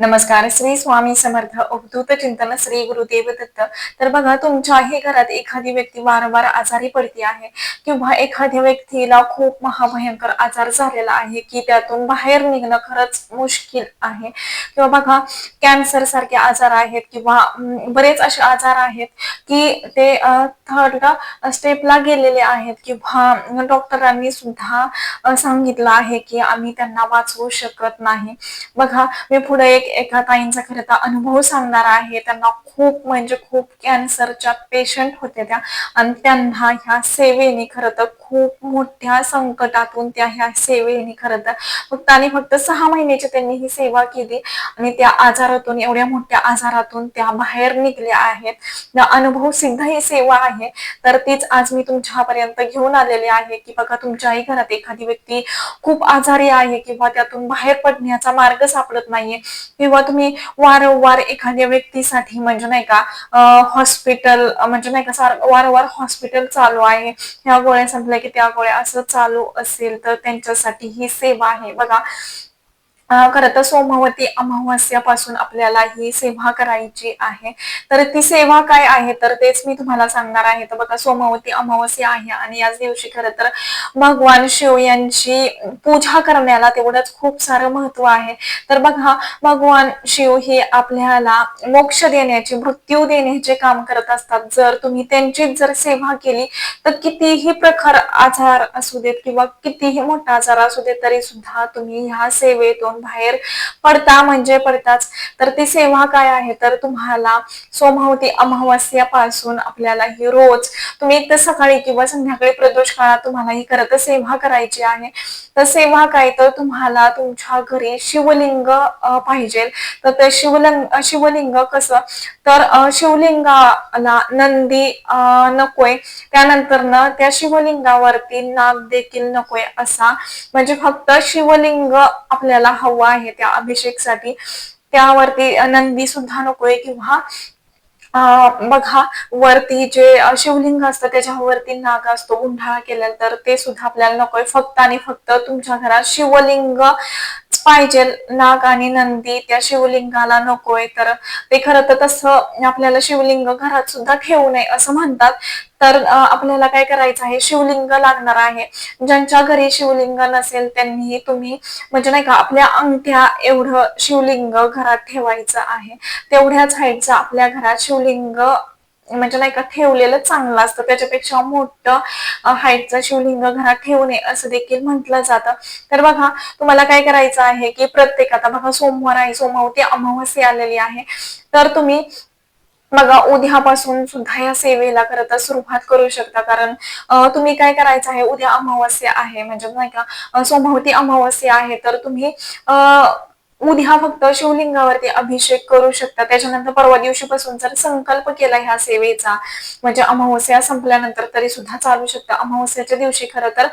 नमस्कार श्री स्वामी समर्थ. अवधूत चिंतन श्री गुरुदेव दत्त. तर बघा तुमच्याही घरात एखादी व्यक्ती वारंवार आजारी पडते आहे किंवा एखाद्या व्यक्तीला खूप महाभयंकर आजार झालेला आहे की त्यातून बाहेर निघणं खरंच मुश्किल आहे. किंवा बघा कॅन्सर सारखे आजार आहेत किंवा बरेच असे आजार आहेत की ते थर्ड स्टेपला गेलेले आहेत किंवा डॉक्टरांनी सुद्धा सांगितलं आहे की आम्ही त्यांना वाचवू शकत नाही. बघा मी पुढे एक एका ताईंचा खरं तर अनुभव सांगणार आहे. त्यांना खूप म्हणजे खूप कॅन्सरच्या पेशंट होत्या त्या. आणि त्यांना ह्या सेवेने खरं तर खूप मोठ्या संकटातून त्या ह्या सेवेने खरं तर फक्त आणि फक्त सहा महिन्याची त्यांनी ही सेवा केली. आणि त्या आजारातून एवढ्या मोठ्या आजारातून त्या बाहेर निघल्या आहेत. त्या अनुभव सिद्ध ही सेवा आहे. तर तीच आज मी तुमच्यापर्यंत घेऊन आलेली आहे की बघा तुमच्याही घरात एखादी व्यक्ती खूप आजारी आहे किंवा त्यातून बाहेर पडण्याचा मार्ग सापडत नाहीये. किंवा तुम्ही वारंवार एखाद्या व्यक्तीसाठी म्हणजे नाही का हॉस्पिटल म्हणजे नाही का वारंवार हॉस्पिटल चालू आहे. ह्या गोळ्या संपल्या की त्या गोळ्या असं चालू असेल तर त्यांच्यासाठी ही सेवा आहे. बघा खरं तर सोमवती अमावस्यापासून आपल्याला ही सेवा करायची आहे. तर ती सेवा काय आहे? तर तेच मी तुम्हाला सांगणार आहे. तर बघा सोमवती अमावस्या आहे आणि याच दिवशी खरं तर भगवान शिव यांची पूजा करण्याला तेवढंच खूप सारं महत्त्व आहे. तर बघा भगवान शिव हे आपल्याला मोक्ष देण्याचे मृत्यू देण्याचे काम करत असतात. जर तुम्ही त्यांची जर सेवा केली तर कितीही प्रखर आजार असू देत किंवा कितीही मोठा आजार असू देत तरी सुद्धा तुम्ही ह्या सेवेतून बाहेर पडता म्हणजे पडताच. तर ती सेवा काय आहे? तर तुम्हाला सोमावती अमावस्यापासून आपल्याला ही रोज तुम्ही एक तर सकाळी किंवा संध्याकाळी प्रदोष काळात तुम्हाला ही करत सेवा करायची आहे. तर सेवा काय? तर तुम्हाला तुमच्या घरी शिवलिंग पाहिजे. तर ते शिवलिंग शिवलिंग कसं? तर शिवलिंगाला नंदी नकोय. त्यानंतर ना त्या शिवलिंगावरती नाग देखील नकोय असा. म्हणजे फक्त शिवलिंग आपल्याला हवं आहे त्या अभिषेकसाठी. त्यावरती नंदी सुद्धा नकोय किंवा अं, बघा वरती जे शिवलिंग असतं त्याच्यावरती नाग असतो गुंढाळा केल्यानंतर तर ते सुद्धा आपल्याला नकोय. फक्त आणि फक्त तुमच्या घरात शिवलिंग पाहिजे. नाग आणि नंदी त्या शिवलिंगाला नकोय. तर ते खरं तर तसं आपल्याला शिवलिंग घरात सुद्धा ठेवू नये असं म्हणतात. तर आपल्याला काय करायचं आहे? शिवलिंग लागणार आहे. ज्यांच्या घरी शिवलिंग नसेल त्यांनी तुम्ही म्हणजे नाही का आपल्या अंगठ्या एवढं शिवलिंग घरात ठेवायचं आहे. तेवढ्याच हाईटचं आपल्या घरात शिवलिंग म्हणजे नाही का ठेवलेलं चांगलं असतं. त्याच्यापेक्षा मोठं हाईटचं शिवलिंग घरात ठेवू नये असं देखील म्हटलं जातं. तर बघा तुम्हाला काय करायचं आहे की प्रत्येक आता बघा सोमवार आहे सोमावती अमावस्या आलेली आहे. तर तुम्ही बघा उद्यापासून सुद्धा या सेवेला खरं सुरुवात करू शकता. कारण तुम्ही काय करायचं आहे उद्या अमावस्या आहे. म्हणजे नाही का सोमावती अमावस्या आहे. तर तुम्ही अं, उद्या फक्त शिवलिंगावरती अभिषेक करू शकता. त्याच्यानंतर परवा दिवशीपासून जर संकल्प केला ह्या सेवेचा म्हणजे अमावस्या संपल्यानंतर तरी सुद्धा चालू शकता. अमावस्याच्या दिवशी खरं तर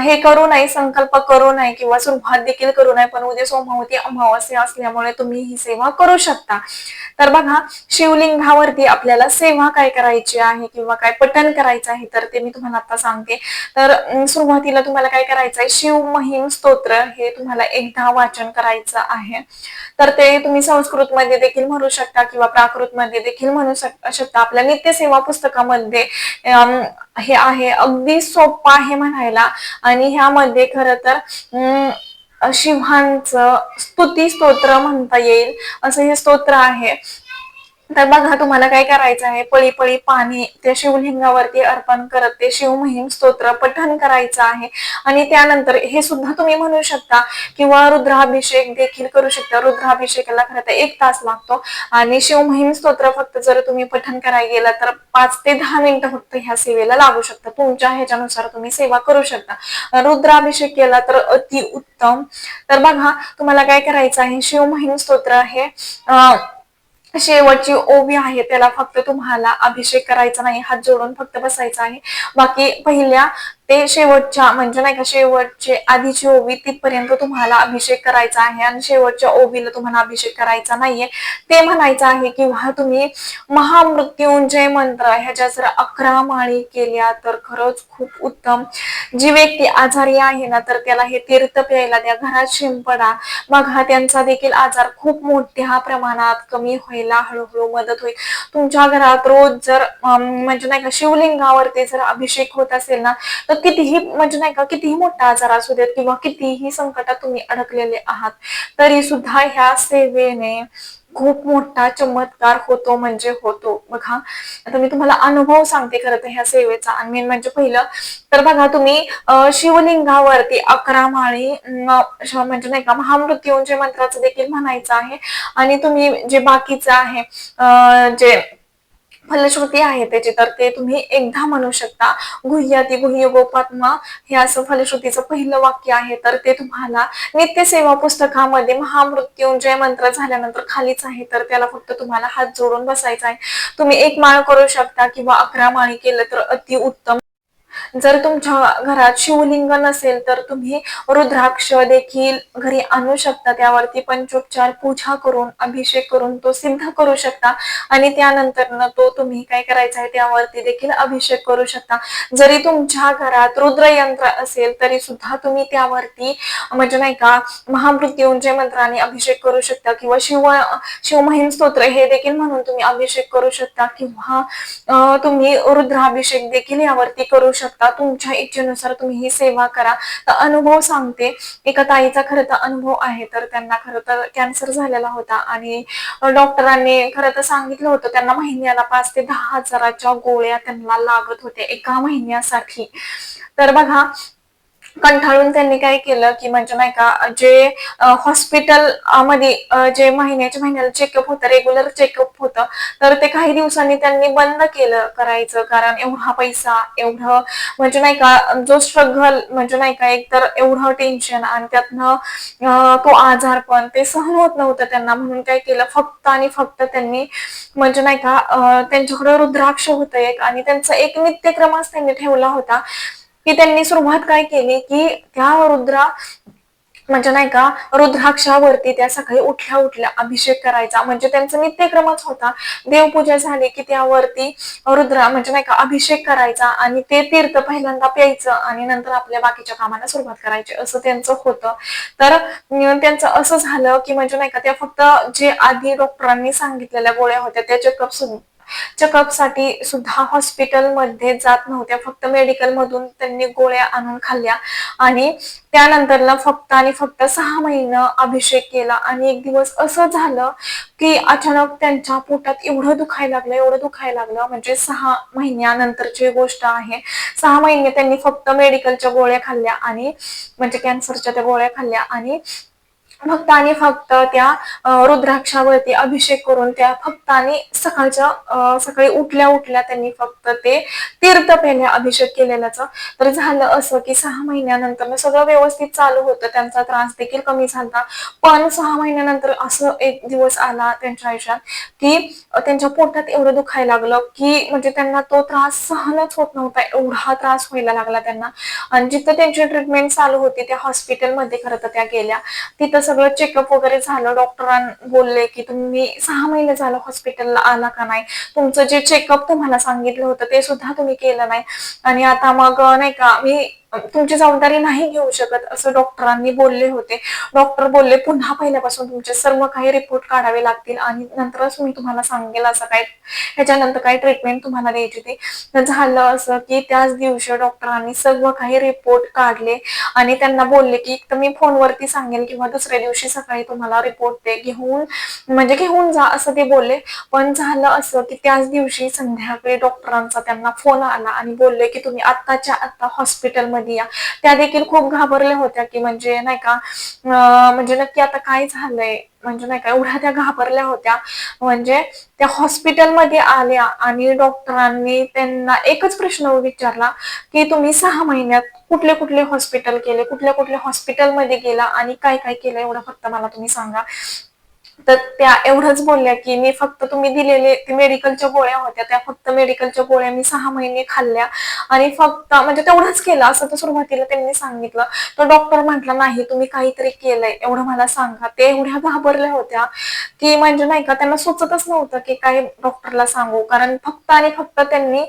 हे करू नये संकल्प करू नये किंवा सुरुवात देखील करू नये पण उद्या सोमवती अमावस्या असल्यामुळे तुम्ही ही सेवा करू शकता. तर बघा शिवलिंगावरती आपल्याला सेवा काय करायची आहे किंवा काय पठण करायचं आहे तर ते मी तुम्हाला आता सांगते. तर सुरुवातीला तुम्हाला काय करायचं आहे शिव महिम स्तोत्र हे तुम्हाला एकदा वाचन करायचं आहे. तर ते तुम्ही संस्कृत मध्ये देखील म्हणू शकता किंवा प्राकृत मध्ये देखील म्हणू शकता. आपल्या नित्यसेवा पुस्तकामध्ये हे आहे. अगदी सोपं आहे म्हणायला. आणि ह्यामध्ये खरं तर अं, शिवांचं स्तुती स्तोत्र म्हणता येईल. असं हे स्तोत्र आहे. तर बघा तुम्हाला काय करायचं आहे. पळी पळी पाणी त्या शिवलिंगावरती अर्पण करत ते शिवमहिम स्तोत्र पठण करायचं आहे. आणि त्यानंतर हे सुद्धा तुम्ही म्हणू शकता किंवा रुद्राभिषेक देखील करू शकता. रुद्राभिषेकाला खरं तर एक तास लागतो. आणि शिवमहिम स्तोत्र फक्त जर तुम्ही पठण करायला गेला तर पाच ते दहा मिनिटं फक्त ह्या सेवेला लागू शकता. तुमच्या ह्याच्यानुसार तुम्ही सेवा करू शकता. रुद्राभिषेक केला तर अति उत्तम तर बघा तुम्हाला काय करायचं आहे. शिवमहिम स्तोत्र हे अं, शेवटची ओवी आहे त्याला फक्त तुम्हाला अभिषेक करायचा नाही हात जोडून फक्त बसायचा आहे. बाकी पहिल्या ते शेवटच्या म्हणजे नाही का शेवटचे आधीची ओवी तिथपर्यंत तुम्हाला अभिषेक करायचा आहे आणि शेवटच्या ओवीला तुम्हाला अभिषेक करायचा नाहीये. ते म्हणायचं आहे किंवा तुम्ही महामृत्युंजय मंत्र ह्याच्या जर अकरा माळी केल्या तर खरंच खूप उत्तम. जी व्यक्ती आजारी आहे ना तर त्याला हे तीर्थ प्यायला द्या घरात शिंपडा. मग हा त्यांचा देखील आजार खूप मोठ्या प्रमाणात कमी व्हायला हळूहळू मदत होईल. तुमच्या घरात रोज जर म्हणजे नाही का शिवलिंगावरती जर अभिषेक होत असेल ना तर कितीही म्हणजे नाही का कितीही मोठा आजार असू देत किंवा कितीही संकटात तुम्ही अडकलेले आहात तरी सुद्धा ह्या सेवेने खूप मोठा चमत्कार होतो म्हणजे होतो. बघा आता मी तुम्हाला अनुभव सांगते खरं तर ह्या सेवेचा. आणि मेन म्हणजे पहिलं तर बघा तुम्ही शिवलिंगावरती अकरा माळी म्हणजे नाही का महामृत्युंजय मंत्राचं देखील म्हणायचं आहे. आणि तुम्ही जे बाकीचं आहे जे फलश्रुती आहे त्याची तर ते तुम्ही एकदा म्हणू शकता. गुह्याती गुह्य गोपात्मा हे असं फलश्रुतीचं पहिलं वाक्य आहे तर ते तुम्हाला नित्यसेवा पुस्तकामध्ये महामृत्युंजय मंत्र झाल्यानंतर खालीच आहे तर त्याला फक्त तुम्हाला हात जोडून बसायचा आहे. तुम्ही एक माळ करू शकता किंवा अकरा माळी केलं तर अति उत्तम जर तुमच्या घरात शिवलिंग नसेल तर तुम्ही रुद्राक्ष देखील घरी आणू शकता. त्यावरती पंचोपचार पूजा करून अभिषेक करून तो सिद्ध करू शकता. आणि त्यानंतर तो तुम्ही काय करायचा आहे त्यावरती देखील अभिषेक करू शकता. जरी तुमच्या घरात रुद्रयंत्र असेल तरी सुद्धा तुम्ही त्यावरती म्हणजे नाही का महामृत्युंजय मंत्राने अभिषेक करू शकता किंवा शिव शिवमहिम स्तोत्र हे देखील म्हणून तुम्ही अभिषेक करू शकता किंवा तुम्ही रुद्राभिषेक देखील यावरती करू शकता. तुमच्या इच्छेनुसार तुम्ही ही सेवा करा. तर अनुभव सांगते. एका ताईचा खरं तर अनुभव आहे तर त्यांना खरं तर कॅन्सर झालेला होता. आणि डॉक्टरांनी खरं तर सांगितलं होतं त्यांना महिन्याला पाच ते दहा हजाराच्या गोळ्या त्यांना लागत होत्या एका महिन्यासाठी. तर बघा कंटाळून त्यांनी काय केलं की म्हणजे नाही का जे हॉस्पिटलमध्ये जे महिन्याच्या महिन्याला चेकअप होतं रेग्युलर चेकअप होतं तर ते काही दिवसांनी त्यांनी बंद केलं करायचं. कारण एवढा पैसा एवढं म्हणजे नाही का जो स्ट्रगल म्हणजे नाही का एक तर एवढं टेन्शन आणि त्यातनं तो आजार पण ते सहन होत नव्हतं त्यांना. म्हणून काय केलं फक्त आणि फक्त त्यांनी म्हणजे नाही का त्यांच्याकडे रुद्राक्ष होतं एक आणि त्यांचा एक नित्यक्रमच त्यांनी ठेवला होता. की त्यांनी सुरुवात काय केली की त्या रुद्रा म्हणजे नाही का रुद्राक्षावरती त्या सकाळी उठल्या उठल्या अभिषेक करायचा. म्हणजे त्यांचा नित्यक्रमच होता. देवपूजा झाली की त्यावरती रुद्रा म्हणजे नाही का अभिषेक करायचा आणि ते तीर्थ पहिल्यांदा प्यायचं आणि नंतर आपल्या बाकीच्या कामाला सुरुवात करायची. असं त्यांचं होतं. तर त्यांचं असं झालं की म्हणजे नाही का त्या फक्त जे आधी डॉक्टरांनी सांगितलेल्या गोळ्या होत्या त्या चेकअप चेकअपसाठी सुद्धा हॉस्पिटलमध्ये जात नव्हत्या. फक्त मेडिकल मधून त्यांनी गोळ्या आणून खाल्ल्या. आणि त्यानंतरला फक्त आणि फक्त सहा महिना अभिषेक केला. आणि एक दिवस असं झालं की अचानक त्यांच्या पोटात एवढं दुखायला लागलं एवढं दुखायला लागलं. म्हणजे सहा महिन्यानंतरची गोष्ट आहे. सहा महिने त्यांनी फक्त मेडिकलच्या गोळ्या खाल्ल्या आणि म्हणजे कॅन्सरच्या त्या गोळ्या खाल्ल्या. आणि फक्त आणि फक्त त्या रुद्राक्षावरती अभिषेक करून त्या फक्त आणि सकाळच्या सकाळी उठल्या उठल्या त्यांनी फक्त ते तीर्थ पेल्या अभिषेक केलेल्याच. तर झालं असं की सहा महिन्यानंतर सगळं व्यवस्थित चालू होतं. त्यांचा त्रास देखील कमी झाला पण सहा महिन्यानंतर असं एक दिवस आला त्यांच्या आयुष्यात की त्यांच्या पोटात एवढं दुखायला लागलं की म्हणजे त्यांना तो त्रास सहनच होत नव्हता. एवढा त्रास व्हायला लागला त्यांना. आणि जिथं त्यांची ट्रीटमेंट चालू होती त्या हॉस्पिटलमध्ये खरं तर त्या गेल्या. तिथं सगळं चेकअप वगैरे झालं डॉक्टरां बोलले की तुम्ही सहा महिने झालं हॉस्पिटलला आला का नाही? तुमचं जे चेकअप तुम्हाला सांगितलं होतं ते सुद्धा तुम्ही केलं नाही. आणि आता मग नाही का मी तुमची जबाबदारी नाही घेऊ शकत असं डॉक्टरांनी बोलले होते. डॉक्टर बोलले पुन्हा पहिल्यापासून तुमचे सर्व काही रिपोर्ट काढावे लागतील आणि नंतरच मी तुम्हाला सांगेल असं काय ह्याच्यानंतर काय ट्रीटमेंट तुम्हाला द्यायची ते. झालं असं की त्याच दिवशी डॉक्टरांनी सर्व काही रिपोर्ट काढले आणि त्यांना बोलले की एक तर मी फोनवरती सांगेल किंवा दुसऱ्या दिवशी सकाळी तुम्हाला रिपोर्ट ते घेऊन म्हणजे घेऊन जा असं ते बोलले. पण झालं असं की त्याच दिवशी संध्याकाळी डॉक्टरांचा त्यांना फोन आला आणि बोलले की तुम्ही आत्ताच्या आत्ता हॉस्पिटलमध्ये या त्या देखील खूप घाबरल्या होत्या की म्हणजे नाही का म्हणजे नक्की आता काय झालंय? म्हणजे नाही का एवढ्या त्या घाबरल्या होत्या. म्हणजे त्या हॉस्पिटलमध्ये आल्या आणि डॉक्टरांनी त्यांना एकच प्रश्न विचारला की तुम्ही सहा महिन्यात कुठले कुठले हॉस्पिटल केले? कुठल्या कुठल्या हॉस्पिटलमध्ये गेला? आणि काय काय केलं? एवढं फक्त मला तुम्ही सांगा. तर त्या एवढंच बोलल्या की मी फक्त तुम्ही दिलेले ते मेडिकलच्या गोळ्या होत्या त्या फक्त मेडिकलच्या गोळ्या मी सहा महिने खाल्ल्या. आणि फक्त म्हणजे तेवढंच केलं असं तर सुरुवातीला त्यांनी सांगितलं. तर डॉक्टर म्हटला नाही तुम्ही काहीतरी केलंय एवढं मला सांगा. ते एवढ्या घाबरल्या होत्या की म्हणजे नाही का त्यांना सुचतच नव्हतं की काय डॉक्टरला सांगू. कारण फक्त आणि फक्त त्यांनी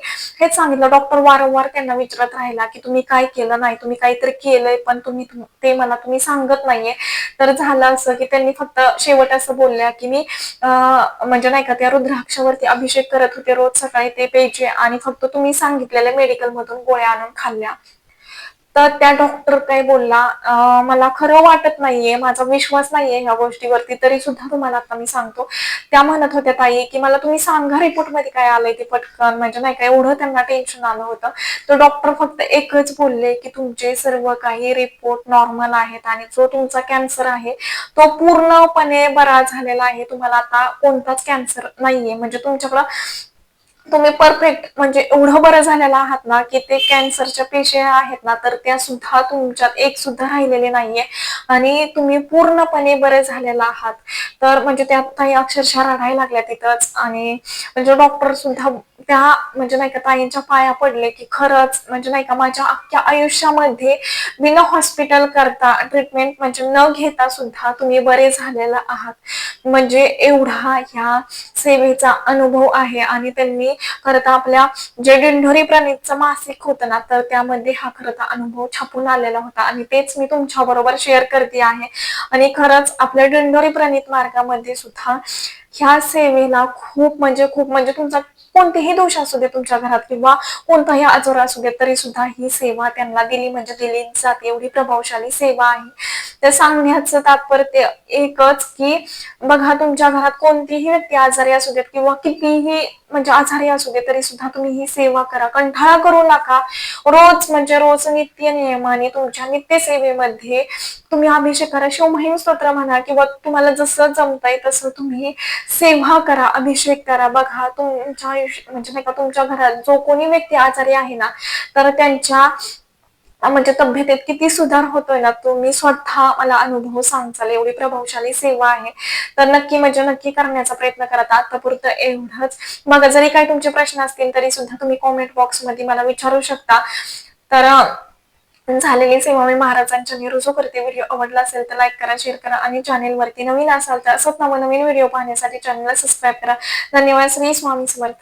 हेच सांगितलं डॉक्टर वारंवार त्यांना विचारत राहिला की तुम्ही काय केलं नाही तुम्ही काहीतरी केलंय पण तुम्ही ते मला तुम्ही सांगत नाहीये. तर झालं असं की त्यांनी फक्त शेवट असं बोलल्या की मी म्हणजे नाही का त्या रुद्राक्षावरती अभिषेक करत होते रोज सकाळी ते प्यायचे आणि फक्त तुम्ही सांगितलेल्या मेडिकल मधून गोळ्या आणून खाल्ल्या. तर त्या डॉक्टर काय बोलला मला खरं वाटत नाहीये माझा विश्वास नाहीये ह्या गोष्टीवरती तरी सुद्धा तुम्हाला आता मी सांगतो. त्या म्हणत होत्या ताई की मला तुम्ही सांगा रिपोर्टमध्ये काय आलंय ते पटकन. म्हणजे नाही का एवढं त्यांना टेन्शन आलं होतं. तर डॉक्टर फक्त एकच बोलले की तुमचे सर्व काही रिपोर्ट नॉर्मल आहेत आणि जो तुमचा कॅन्सर आहे तो पूर्णपणे बरा झालेला आहे. तुम्हाला आता कोणताच कॅन्सर नाहीये. म्हणजे तुमच्याकडं तुम्ही परफेक्ट म्हणजे एवढं बरं झालेलं आहात ना की ते कॅन्सरच्या पेशंट आहेत ना तर त्या सुद्धा तुमच्यात एक सुद्धा राहिलेले नाहीये. आणि तुम्ही पूर्णपणे बरे झालेला आहात. तर म्हणजे त्यात काही अक्षरशः रडायला लागल्या तिथंच. आणि म्हणजे डॉक्टर सुद्धा त्या म्हणजे नाही का ताईंच्या पाया पडले की खरंच म्हणजे नाही का माझ्या अख्ख्या आयुष्यामध्ये बिना हॉस्पिटल करता ट्रीटमेंट म्हणजे न घेता सुद्धा तुम्ही बरे झालेला आहात. म्हणजे एवढा ह्या सेवेचा अनुभव आहे आणि त्यांनी खरं आपल्या जे दिंडोरी प्रणितचं मासिक होतं ना तर त्यामध्ये हा खरं अनुभव छापून आलेला होता आणि तेच मी तुमच्या बरोबर शेअर करते आहे. आणि खरंच आपल्या दिंडोरी प्रणित मार्गामध्ये सुद्धा ह्या सेवेला खूप म्हणजे खूप म्हणजे तुमचा कोणतेही दोष असू दे तुमच्या घरात किंवा कोणताही आजार असू दे तरी सुद्धा ही सेवा त्यांना दिली म्हणजे दिली जाते. एवढी प्रभावशाली सेवा आहे. तर सांगण्याचं तात्पर्य एकच की बघा तुमच्या घरात कोणतीही व्यक्ती आजारी असू देत किंवा कितीही म्हणजे आजारी असू दे तरी सुद्धा तुम्ही ही सेवा करा. कंठाळा करू नका. रोज म्हणजे रोज नित्य नियमाने तुमच्या नित्य सेवेमध्ये तुम्ही अभिषेक करा शिवमहिम स्तोत्र म्हणा किंवा तुम्हाला जसं जमताय तसं तुम्ही सेवा करा अभिषेक करा. बघा तुमच्या आयुष्य म्हणजे नाही का तुमच्या घरात जो कोणी व्यक्ती आजारी आहे ना तर त्यांच्या म्हणजे तब्येतीत किती सुधार होतोय ना तुम्ही स्वतः मला अनुभव सांगचाल एवढी प्रभावशाली सेवा आहे. तर नक्की म्हणजे नक्की करण्याचा प्रयत्न करत आतापुरतं एवढंच. बघा जरी काही तुमचे प्रश्न असतील तरी सुद्धा तुम्ही कॉमेंट बॉक्समध्ये मला विचारू शकता. तर झालेली सेवा मी महाराजांच्या निरुजो करते व्हिडिओ आवडला असेल तर लाईक करा शेअर करा आणि चॅनेलवरती नवीन असाल तर असंच नवनवीन व्हिडिओ पाहण्यासाठी चॅनलला सबस्क्राईब करा. धन्यवाद. श्री स्वामी समर्थ.